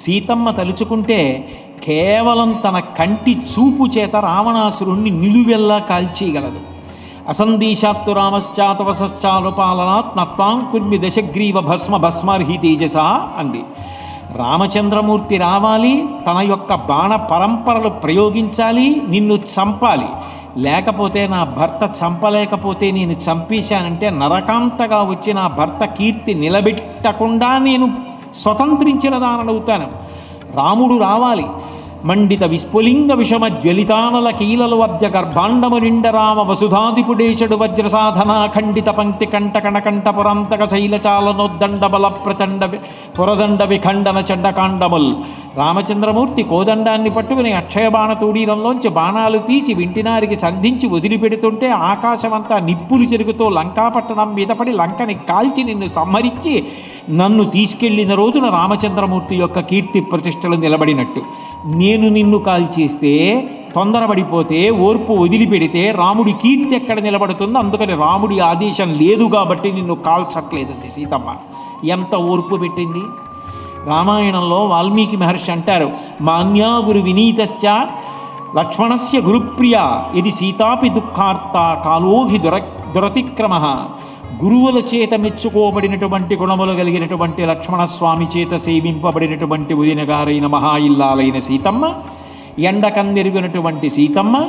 సీతమ్మ తలుచుకుంటే కేవలం తన కంటి చూపు చేత రావణాసురుణ్ణి నిలువెల్లా కాల్చేయగలదు. అసందీశాత్తు రామశ్చాతవశ్చాలుపాలనాత్ నత్వాం కుర్మి దశగ్రీవ భస్మ భస్మర్హి తేజస అంది. రామచంద్రమూర్తి రావాలి తన యొక్క బాణ పరంపరలు ప్రయోగించాలి నిన్ను చంపాలి. లేకపోతే నా భర్త చంపలేకపోతే నేను చంపేశానంటే నరకాంతగా వచ్చి నా భర్త కీర్తి నిలబెట్టకుండా నేను స్వతంత్రించిన దానవుతాను రాముడు రావాలి. మండిత విస్ఫులింగ విషమ జ్వలితానల కీలల వద్య గర్భాండము నిండ రామ వసుధాదిపుడేశుడు వజ్రసాధనా ఖండిత పంక్తి కంట కణకంఠ పురంతక శైలచాలనోద్దండ బల ప్రచండ పురదండ విఖండన చండకాండముల్ రామచంద్రమూర్తి కోదండాన్ని పట్టుకుని అక్షయబాణ తూడీరంలోంచి బాణాలు తీసి వింటినారికి సంధించి వదిలిపెడుతుంటే ఆకాశమంతా నిప్పులు చెరుగుతూ లంకాపట్టణం మీద పడి లంకని కాల్చి నిన్ను సంహరించి నన్ను తీసుకెళ్ళిన రోజున రామచంద్రమూర్తి యొక్క కీర్తి ప్రతిష్టలు నిలబడినట్టు. నేను నిన్ను కాల్చేస్తే తొందరపడిపోతే ఓర్పు వదిలిపెడితే రాముడి కీర్తి ఎక్కడ నిలబడుతుందో అందుకని రాముడి ఆదేశం లేదు కాబట్టి నిన్ను కాల్చట్లేదండి సీతమ్మ. ఎంత ఓర్పు పెట్టింది? రామాయణంలో వాల్మీకి మహర్షి అంటారు మాన్యా గురు వినీతశ్చ లక్ష్మణస్య గురుప్రియ ఇది సీతాపి దుఃఖార్త కాలోహి దుర దురతిక్రమ. గురువుల చేత మెచ్చుకోబడినటువంటి గుణములు కలిగినటువంటి లక్ష్మణస్వామి చేత సేవింపబడినటువంటి ఉదినగారైన మహా ఇల్లాలైన సీతమ్మ ఎండకందెరిగినటువంటి సీతమ్మ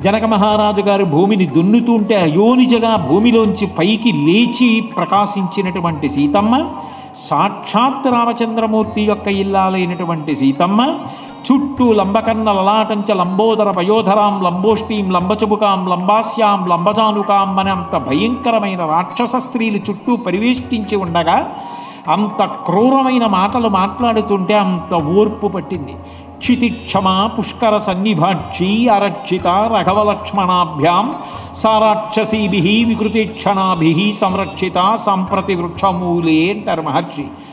జనక మహారాజు గారు భూమిని దున్నుతుంటే అయోనిజగా భూమిలోంచి పైకి లేచి ప్రకాశించినటువంటి సీతమ్మ సాక్షాత్ రామచంద్రమూర్తి యొక్క ఇల్లాలైనటువంటి సీతమ్మ చుట్టూ లంబకన్న లలాటంచ లంబోదర పయోధరాం లంబోష్టీం లంబచుబుకాం లంబాస్యాం లంబజానుకాం అనే అంత భయంకరమైన రాక్షస స్త్రీలు చుట్టూ పరివేష్టించి ఉండగా అంత క్రూరమైన మాటలు మాట్లాడుతుంటే అంత ఓర్పు పట్టింది. క్షితిక్షమా పుష్కర సన్నిభాక్షి అరక్షిత రఘవలక్ష్మణాభ్యాం సారాక్షసీభి వికృతిక్షణాభి సంరక్షిత సంప్రతి వృక్షమూలే అంటారు మహర్షి